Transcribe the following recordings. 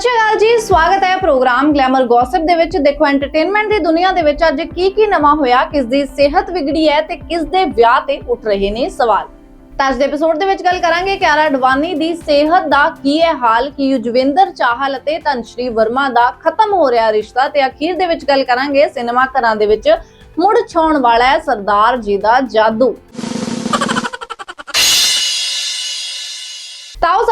ਸਤਿ ਸ਼੍ਰੀ ਅਕਾਲ ਜੀ, ਸਵਾਗਤ ਹੈ ਪ੍ਰੋਗਰਾਮ ਗਲੈਮਰ ਗੌਸਿਪ ਦੇ ਵਿੱਚ। ਦੇਖੋ ਐਂਟਰਟੇਨਮੈਂਟ ਦੀ ਦੁਨੀਆ ਦੇ ਵਿੱਚ ਅੱਜ ਕੀ ਕੀ ਨਵਾਂ ਹੋਇਆ ਕਿਸ ਦੀ ਸਿਹਤ ਵਿਗੜੀ ਹੈ ਤੇ ਕਿਸ ਦੇ ਵਿਆਹ ਤੇ ਉੱਠ ਰਹੇ ਨੇ ਸਵਾਲ। ਤਾਂ ਅੱਜ ਦੇ ਐਪੀਸੋਡ ਦੇ ਵਿੱਚ ਗੱਲ ਕਰਾਂਗੇ ਕਿਆਰਾ ਅਡਵਾਨੀ ਦੀ ਸਿਹਤ ਦਾ ਕੀ ਹੈ ਹਾਲ, ਕੀ ਯੁਜਵਿੰਦਰ ਚਾਹਲ ਅਤੇ ਤਨਸ਼੍ਰੀ ਵਰਮਾ ਦਾ ਖਤਮ ਹੋ ਰਿਹਾ ਰਿਸ਼ਤਾ ਤੇ ਅਖੀਰ ਦੇ ਵਿੱਚ ਗੱਲ ਕਰਾਂਗੇ ਸਿਨੇਮਾ ਘਰਾਂ ਦੇ ਵਿੱਚ ਮੁੜ ਛਾਉਣ ਵਾਲਾ ਹੈ ਸਰਦਾਰ ਜੀ ਦਾ ਜਾਦੂ।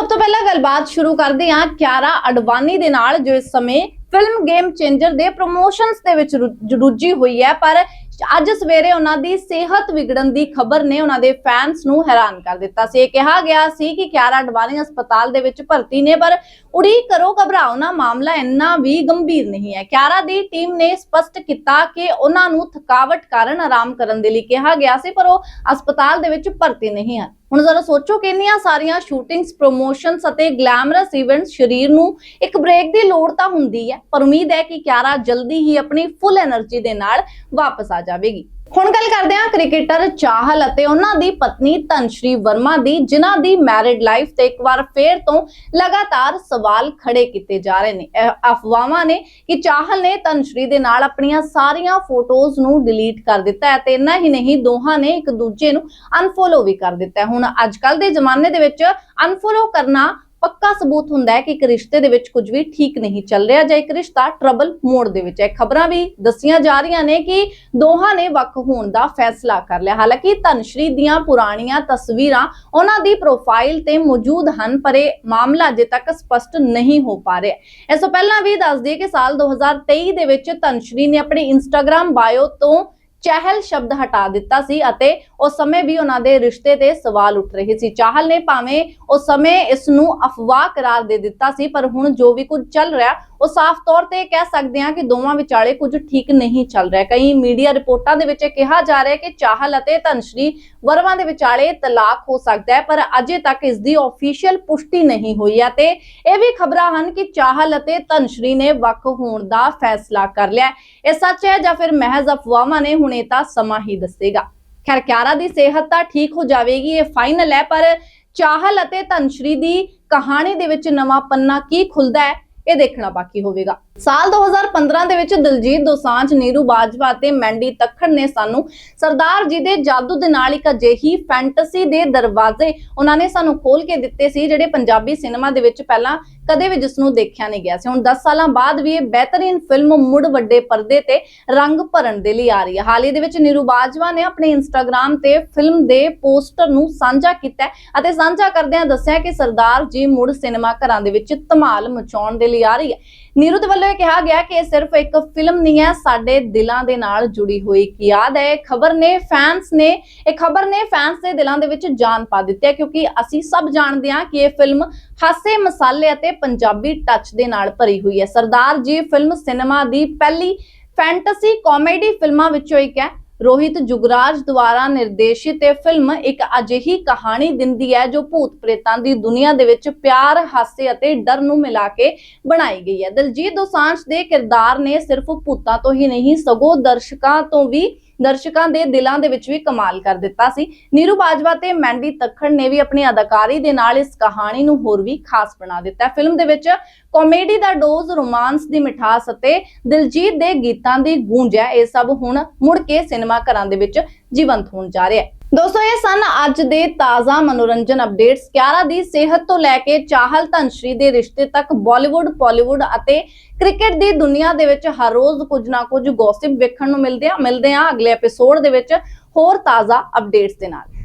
ਸਭ ਤੋਂ ਪਹਿਲਾਂ ਗੱਲਬਾਤ ਸ਼ੁਰੂ ਕਰਦੇ ਹਾਂ ਕਿਆਰਾ ਅਡਵਾਨੀ ਦੇ ਨਾਲ, ਜੋ ਇਸ ਸਮੇਂ ਫਿਲਮ ਗੇਮ ਚੇਂਜਰ ਦੇ ਪ੍ਰੋਮੋਸ਼ਨਸ ਦੇ ਵਿੱਚ ਰੁੱਝੀ ਹੋਈ ਹੈ। ਪਰ ਅੱਜ ਸਵੇਰੇ ਉਹਨਾਂ ਦੀ ਸਿਹਤ ਵਿਗੜਨ ਦੀ ਖਬਰ ਨੇ ਉਹਨਾਂ ਦੇ ਫੈਨਸ ਨੂੰ ਹੈਰਾਨ ਕਰ ਦਿੱਤਾ ਸੀ। ਇਹ ਕਿਹਾ ਗਿਆ ਸੀ ਕਿ ਕਿਆਰਾ ਅਡਵਾਨੀ ਹਸਪਤਾਲ ਦੇ ਵਿੱਚ ਭਰਤੀ ਨੇ, ਪਰ ਉਡੀਕ ਕਰੋ ਘਬਰਾਓ ਨਾ, ਮਾਮਲਾ ਇੰਨਾ ਵੀ ਗੰਭੀਰ ਨਹੀਂ ਹੈ। ਕਿਆਰਾ ਦੀ ਟੀਮ ਨੇ ਸਪਸ਼ਟ ਕੀਤਾ ਕਿ ਉਹਨਾਂ ਨੂੰ ਥਕਾਵਟ ਕਾਰਨ ਆਰਾਮ ਕਰਨ ਦੇ ਲਈ ਕਿਹਾ ਗਿਆ ਸੀ, ਪਰ ਉਹ ਹਸਪਤਾਲ ਦੇ ਵਿੱਚ ਭਰਤੀ ਨਹੀਂ ਹਨ। ਹੁਣ ਜ਼ਰਾ ਸੋਚੋ ਕਿ ਇੰਨੀਆਂ ਸਾਰੀਆਂ ਸ਼ੂਟਿੰਗਸ ਪ੍ਰੋਮੋਸ਼ਨਸ ਅਤੇ ਗਲੈਮਰਸ ਇਵੈਂਟਸ ਸਰੀਰ ਨੂੰ ਇੱਕ ਬ੍ਰੇਕ ਦੀ ਲੋੜ ਤਾਂ ਹੁੰਦੀ ਹੈ, ਪਰ ਉਮੀਦ ਹੈ ਕਿ ਕਿਆਰਾ ਜਲਦੀ ਹੀ ਆਪਣੀ ਫੁੱਲ એનર્ਜੀ ਦੇ ਨਾਲ ਵਾਪਸ ਆ ਜਾਵੇਗੀ। ਹੁਣ ਗੱਲ ਕਰਦੇ ਹਾਂ ਕ੍ਰਿਕਟਰ ਚਾਹਲ ਅਤੇ ਉਹਨਾਂ ਦੀ ਪਤਨੀ ਧਨਸ਼੍ਰੀ ਵਰਮਾ ਦੀ, ਜਿਨ੍ਹਾਂ ਦੀ ਮੈਰਿਡ ਲਾਈਫ ਤੇ ਇੱਕ ਵਾਰ ਫੇਰ ਤੋਂ ਲਗਾਤਾਰ ਸਵਾਲ ਖੜੇ ਕੀਤੇ ਜਾ ਰਹੇ ਨੇ। ਅਫਵਾਹਾਂ ਨੇ ਕਿ ਚਾਹਲ ਨੇ ਧਨਸ਼੍ਰੀ ਦੇ ਨਾਲ ਆਪਣੀਆਂ ਸਾਰੀਆਂ ਫੋਟੋਜ਼ ਨੂੰ ਡਿਲੀਟ ਕਰ ਦਿੱਤਾ ਹੈ ਤੇ ਇੰਨਾ ਹੀ ਨਹੀਂ, ਦੋਹਾਂ ਨੇ ਇੱਕ ਦੂਜੇ ਨੂੰ ਅਨਫੋਲੋ ਵੀ ਕਰ ਦਿੱਤਾ ਹੈ। ਹੁਣ ਅੱਜ ਕੱਲ ਦੇ ਜ਼ਮਾਨੇ ਦੇ ਵਿੱਚ ਅਨਫੋਲੋ ਕਰਨਾ ਪੱਕਾ ਸਬੂਤ ਹੁੰਦਾ ਹੈ ਕਿ ਇੱਕ ਰਿਸ਼ਤੇ ਦੇ ਵਿੱਚ ਕੁਝ ਵੀ ਠੀਕ ਨਹੀਂ ਚੱਲ ਰਿਹਾ ਜਾਂ ਇੱਕ ਰਿਸ਼ਤਾ ਟਰਬਲ ਮੋਡ ਦੇ ਵਿੱਚ ਹੈ। ਖਬਰਾਂ ਵੀ ਦੱਸੀਆਂ ਜਾ ਰਹੀਆਂ ਨੇ ਕਿ ਦੋਹਾਂ ਨੇ ਵੱਖ ਹੋਣ ਦਾ ਫੈਸਲਾ ਕਰ ਲਿਆ। ਹਾਲਾਂਕਿ ਧਨਸ਼੍ਰੀ ਦੀਆਂ ਪੁਰਾਣੀਆਂ ਤਸਵੀਰਾਂ ਉਹਨਾਂ ਦੀ ਪ੍ਰੋਫਾਈਲ ਤੇ ਮੌਜੂਦ ਹਨ, ਪਰ ਇਹ ਮਾਮਲਾ ਅਜੇ ਤੱਕ ਸਪਸ਼ਟ ਨਹੀਂ ਹੋ ਪਾ ਰਿਹਾ। ਇਸ ਤੋਂ ਪਹਿਲਾਂ ਵੀ ਦੱਸ ਦਈਏ ਕਿ ਸਾਲ 2023 ਦੇ ਵਿੱਚ ਧਨਸ਼੍ਰੀ ਨੇ ਆਪਣੇ ਇੰਸਟਾਗ੍ਰam ਬਾਇਓ ਤੋਂ ਚਹਿਲ ਸ਼ਬਦ ਹਟਾ ਦਿੱਤਾ ਸੀ ਅਤੇ ਉਸ ਸਮੇਂ ਵੀ ਉਹਨਾਂ ਦੇ ਰਿਸ਼ਤੇ ਤੇ ਸਵਾਲ ਉੱਠ ਰਹੇ ਸੀ। ਚਾਹਲ ਨੇ ਭਾਵੇਂ ਉਸ ਸਮੇਂ ਇਸ ਨੂੰ ਅਫਵਾਹ ਕਰਾਰ ਦੇ ਦਿੱਤਾ ਸੀ, ਪਰ ਹੁਣ ਜੋ ਵੀ ਕੁਝ ਚੱਲ ਰਿਹਾ, ਉਹ ਸਾਫ਼ ਤੌਰ ਤੇ ਕਹਿ ਸਕਦੇ ਹਾਂ ਕਿ ਦੋਵਾਂ ਵਿਚਾਲੇ ਕੁਝ ਠੀਕ ਨਹੀਂ ਚੱਲ ਰਿਹਾ। ਕਈ ਮੀਡੀਆ ਰਿਪੋਰਟਾਂ ਦੇ ਵਿੱਚ ਕਿਹਾ ਜਾ ਰਿਹਾ ਹੈ ਕਿ ਚਾਹਲ ਅਤੇ ਧਨਸ਼੍ਰੀ ਵਰਮਾ ਦੇ ਵਿਚਾਲੇ ਤਲਾਕ ਹੋ ਸਕਦਾ ਹੈ, ਪਰ ਅਜੇ ਤੱਕ ਇਸ ਦੀ ਆਫੀਸ਼ੀਅਲ ਪੁਸ਼ਟੀ ਨਹੀਂ ਹੋਈ ਹੈ ਤੇ ਇਹ ਵੀ ਖਬਰਾਂ ਹਨ ਕਿ ਚਾਹਲ ਅਤੇ ਧਨਸ਼੍ਰੀ ਨੇ ਵੱਖ ਹੋਣ ਦਾ ਫੈਸਲਾ ਕਰ ਲਿਆ ਇਹ ਸੱਚ ਹੈ ਜਾਂ ਫਿਰ ਮਹਿਜ਼ ਅਫਵਾਹਾਂ ਨੇ? ਹੁਣ ਇਹ ਤਾਂ ਸਮਾਂ ਹੀ ਦੱਸੇਗਾ। ਖੈਰ, ਕਿਆਰਾ ਦੀ ਸਿਹਤ ਤਾਂ ਠੀਕ ਹੋ ਜਾਵੇਗੀ, ਇਹ ਫਾਈਨਲ ਹੈ, ਪਰ ਚਾਹਲ ਅਤੇ ਧਨਸ਼੍ਰੀ ਦੀ ਕਹਾਣੀ ਦੇ ਵਿੱਚ ਨਵਾਂ ਪੰਨਾ ਕੀ ਖੁੱਲਦਾ ਹੈ? ਇਹ ਦੇਖਣਾ ਬਾਕੀ ਹੋਵੇਗਾ। ਸਾਲ 2015 ਦੇ ਵਿੱਚ ਦਲਜੀਤ ਦੋਸਾਂਝ, ਨੀਰੂ ਬਾਜਵਾ ਤੇ ਮੈਂਡੀ ਤੱਖੜ ਨੇ ਸਾਨੂੰ ਸਰਦਾਰ ਜੀ ਦੇ ਜਾਦੂ ਦੇ ਨਾਲ ਇੱਕ ਅਜਿਹੀ ਫੈਂਟਸੀ ਦੇ ਦਰਵਾਜ਼ੇ ਉਹਨਾਂ ਨੇ ਸਾਨੂੰ ਖੋਲ ਕੇ ਦਿੱਤੇ ਸੀ, ਜਿਹੜੇ ਪੰਜਾਬੀ ਸਿਨੇਮਾ ਦੇ ਵਿੱਚ ਪਹਿਲਾਂ ਕਦੇ ਵੀ ਜਿਸ ਨੂੰ ਦੇਖਿਆ ਨਹੀਂ ਗਿਆ ਸੀ। ਹੁਣ 10 ਸਾਲਾਂ ਬਾਅਦ ਵੀ ਇਹ ਬਿਹਤਰੀਨ ਫਿਲਮ ਮੁੜ ਵੱਡੇ ਪਰਦੇ ਤੇ ਰੰਗ ਭਰਨ ਦੇ ਲਈ ਆ ਰਹੀ ਹੈ। ਹਾਲ ਹੀ ਦੇ ਵਿੱਚ ਨੀਰੂ ਬਾਜਵਾ ਨੇ ਆਪਣੇ ਇੰਸਟਾਗ੍ਰam ਤੇ ਫਿਲਮ ਦੇ ਪੋਸਟਰ ਨੂੰ ਸਾਂਝਾ ਕੀਤਾ ਅਤੇ ਸਾਂਝਾ ਕਰਦਿਆਂ ਦੱਸਿਆ ਕਿ ਸਰਦਾਰ ਜੀ ਮੁੜ ਸਿਨੇਮਾ ਘਰਾਂ ਦੇ ਵਿੱਚ ਧਮਾਲ ਮਚਾਉਣ ਦੇ ਲਈ ਆ ਰਹੀ ਹੈ। ਨੀਰੂ ਦੇ ਵੱਲੋਂ ਇਹ ਕਿਹਾ ਗਿਆ ਕਿ ਇਹ ਸਿਰਫ ਇੱਕ ਫਿਲਮ ਨਹੀਂ ਹੈ, ਸਾਡੇ ਦਿਲਾਂ ਦੇ ਨਾਲ ਜੁੜੀ ਹੋਈ ਇੱਕ ਯਾਦ ਹੈ। ਖਬਰ ਨੇ ਫੈਨਸ ਨੇ, ਇਹ ਖਬਰ ਨੇ ਫੈਨਸ ਦੇ ਦਿਲਾਂ ਦੇ ਵਿੱਚ ਜਾਨ ਪਾ ਦਿੱਤੀ ਹੈ ਕਿਉਂਕਿ ਅਸੀਂ ਸਭ ਜਾਣਦੇ ਹਾਂ ਕਿ ਇਹ ਫਿਲਮ ਹਾਸੇ ਮਸਾਲੇ ਅਤੇ ਪੰਜਾਬੀ ਟੱਚ ਦੇ ਨਾਲ ਭਰੀ ਹੋਈ ਹੈ। ਸਰਦਾਰ ਜੀ ਫਿਲਮ ਸਿਨੇਮਾ ਦੀ ਪਹਿਲੀ ਫੈਂਟਸੀ ਕਾਮੇਡੀ ਫਿਲਮਾਂ ਵਿੱਚੋਂ ਇੱਕ ਹੈ। ਰੋਹਿਤ ਜੁਗਰਾਜ ਦੁਆਰਾ ਨਿਰਦੇਸ਼ਿਤ ਇਹ ਫਿਲਮ ਇੱਕ ਅਜਿਹੀ ਕਹਾਣੀ ਦਿੰਦੀ ਹੈ ਜੋ ਭੂਤ ਪ੍ਰੇਤਾਂ ਦੀ ਦੁਨੀਆ ਦੇ ਵਿੱਚ ਪਿਆਰ, ਹਾਸੇ ਅਤੇ ਡਰ ਨੂੰ ਮਿਲਾ ਕੇ ਬਣਾਈ ਗਈ ਹੈ। ਦਲਜੀਤ ਦੋਸਾਂਝ ਦੇ ਕਿਰਦਾਰ ਨੇ ਸਿਰਫ ਭੂਤਾਂ ਤੋਂ ਹੀ ਨਹੀਂ ਸਗੋਂ ਦਰਸ਼ਕਾਂ ਤੋਂ ਵੀ ਦਰਸ਼ਕਾਂ ਦੇ ਦਿਲਾਂ ਦੇ ਵਿੱਚ ਵੀ ਕਮਾਲ ਕਰ ਦਿੱਤਾ ਸੀ। ਨੀਰੂ ਬਾਜਵਾ ਤੇ ਮੈਂਡੀ ਤੱਖੜ ਨੇ ਵੀ ਆਪਣੀ ਅਦਾਕਾਰੀ ਦੇ ਨਾਲ ਇਸ ਕਹਾਣੀ ਨੂੰ ਹੋਰ ਵੀ ਖਾਸ ਬਣਾ ਦਿੱਤਾ। ਫਿਲਮ ਦੇ ਵਿੱਚ ਕਾਮੇਡੀ ਦਾ ਡੋਜ਼, ਰੋਮਾਂਸ ਦੀ ਮਿਠਾਸ ਅਤੇ ਦਿਲਜੀਤ ਦੇ ਗੀਤਾਂ ਦੀ ਗੂੰਜ ਹੈ। ਇਹ ਸਭ ਹੁਣ ਮੁੜ ਕੇ ਸਿਨੇਮਾ ਘਰਾਂ ਦੇ ਵਿੱਚ ਜੀਵੰਤ ਹੋਣ ਜਾ ਰਿਹਾ ਹੈ। ਦੋਸਤੋ, ਇਹ ਸਨ ਅੱਜ ਦੇ ਤਾਜ਼ਾ ਮਨੋਰੰਜਨ ਅਪਡੇਟਸ ਕਿਆਰਾ ਦੀ ਸਿਹਤ ਤੋਂ ਲੈ ਕੇ ਚਾਹਲ ਧਨਸ਼੍ਰੀ ਦੇ ਰਿਸ਼ਤੇ ਤੱਕ ਬਾਲੀਵੁੱਡ, ਪਾਲੀਵੁੱਡ ਅਤੇ ਕ੍ਰਿਕਟ ਦੀ ਦੁਨੀਆ ਦੇ ਵਿੱਚ ਹਰ ਰੋਜ਼ ਕੁਝ ਨਾ ਕੁਝ ਗੌਸਿਪ ਵੇਖਣ ਨੂੰ ਮਿਲਦੇ ਆ। ਮਿਲਦੇ ਆ ਅਗਲੇ ਐਪੀਸੋਡ ਦੇ ਵਿੱਚ ਹੋਰ ਤਾਜ਼ਾ ਅਪਡੇਟਸ ਦੇ ਨਾਲ।